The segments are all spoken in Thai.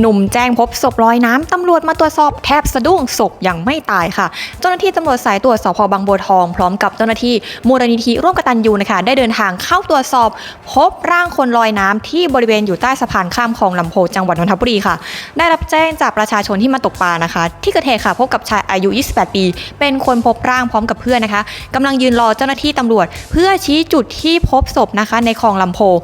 หนุ่มแจ้งพบศพลอยน้ำตำรวจมาตรวจสอบแทบสะดุ้งศพยังไม่ตายค่ะ เจ้าหน้าที่ตำรวจสายตรวจสพบางบัวทอง พร้อมกับเจ้าหน้าที่มูลนิธิร่วมกตัญญูนะคะ ได้เดินทางเข้าตรวจสอบ พบร่างคนลอยน้ำที่บริเวณอยู่ใต้สะพานข้ามคลองลำโพงจังหวัดนนทบุรีค่ะ ได้รับแจ้งจากประชาชนที่มาตกปลานะคะ ที่เกิดเหตุค่ะพบกับชายอายุ 28 ปี เป็นคนพบร่างพร้อมกับเพื่อนนะคะกำลังยืนรอเจ้าหน้าที่ตำรวจ เพื่อชี้จุดที่พบศพนะคะ ในคลองลำโพง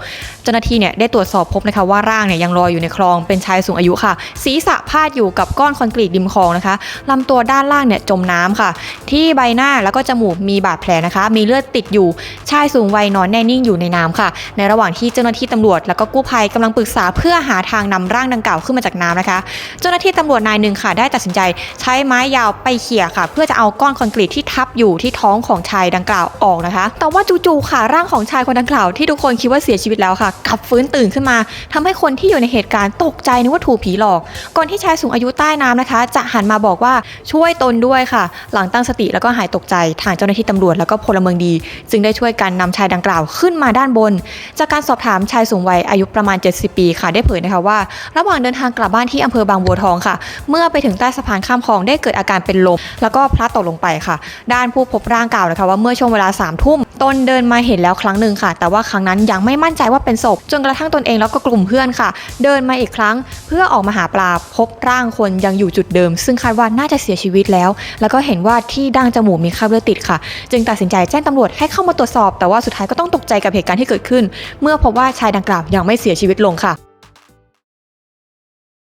เจ้าหน้าที่เนี่ยได้ตรวจสอบพบนะคะว่าร่างเนี่ยยังลอยอยู่ในคลองเป็นชายสูงอายุค่ะ ศีรษะพาดอยู่กับก้อนคอนกรีตริมคลองนะคะลำตัวด้านล่างเนี่ยจมน้ำค่ะ ที่ใบหน้าแล้วก็จมูกมีบาดแผลนะคะ มีเลือดติดอยู่ชายสูงวัยนอนแน่นิ่งอยู่ในน้ำค่ะ ในระหว่างที่เจ้าหน้าที่ตำรวจแล้วก็กู้ภัยกำลังปรึกษาเพื่อหาทางนำร่างดังกล่าวขึ้นมาจากน้ำนะคะ เจ้าหน้าที่ตำรวจนายหนึ่งค่ะได้ตัดสินใจใช้ไม้ยาวไปเขี่ยค่ะ เพื่อจะเอาก้อนคอนกรีตที่ทับอยู่ที่ท้องของชายดังกล่าวออกนะคะ แต่ว่าจู่ๆค่ะร่างของชายคนดังกล่าวที่ทุกคนคิดว่าเสียชีวิตแล้วค่ะกลับฟื้นตื่นขึ้นมาทำให้คนที่อยู่ในเหตุการณ์ตกใจนึกว่าถูกผีหลอก ก่อนที่ชายสูงอายุใต้น้ำนะคะ จะหันมาบอกว่าช่วยตนด้วยค่ะ หลังตั้งสติแล้วก็หายตกใจทางเจ้าหน้าที่ตำรวจแล้วก็พลเมืองดี จึงได้ช่วยกันนำชายดังกล่าวขึ้นมาด้านบน จากการสอบถามชายสูงวัยอายุประมาณ 70 ปีค่ะได้เผยนะคะว่า ระหว่างเดินทางกลับบ้านที่อำเภอบางบัวทองค่ะ เมื่อไปถึงใต้สะพานข้ามคลองได้เกิดอาการเป็นลมแล้วก็พลัดตกลงไปค่ะ ด้านผู้พบร่างกล่าวนะคะว่าเมื่อช่วงเวลา3ามทุ่ม ตนเดินมาเห็นแล้วครั้งหนึ่งค่ะ แต่ว่าครั้งนั้นยังไม่มั่นใจว่าเป็นศพ จนกระทั่งตนเองแล้วก็กลุ่มเพื่อนค่ะ เดินมาอีกครั้ง เพื่อออกมาหาปลาพบร่างคนยังอยู่จุดเดิม ซึ่งคาดว่าน่าจะเสียชีวิตแล้ว แล้วก็เห็นว่าที่ดั้งจมูกมีคราบเลือดติดค่ะ จึงตัดสินใจแจ้งตำรวจให้เข้ามาตรวจสอบ แต่ว่าสุดท้ายก็ต้องตกใจกับเหตุการณ์ที่เกิดขึ้น เมื่อพบว่าชายดังกล่าวยังไม่เสียชีวิตลงค่ะ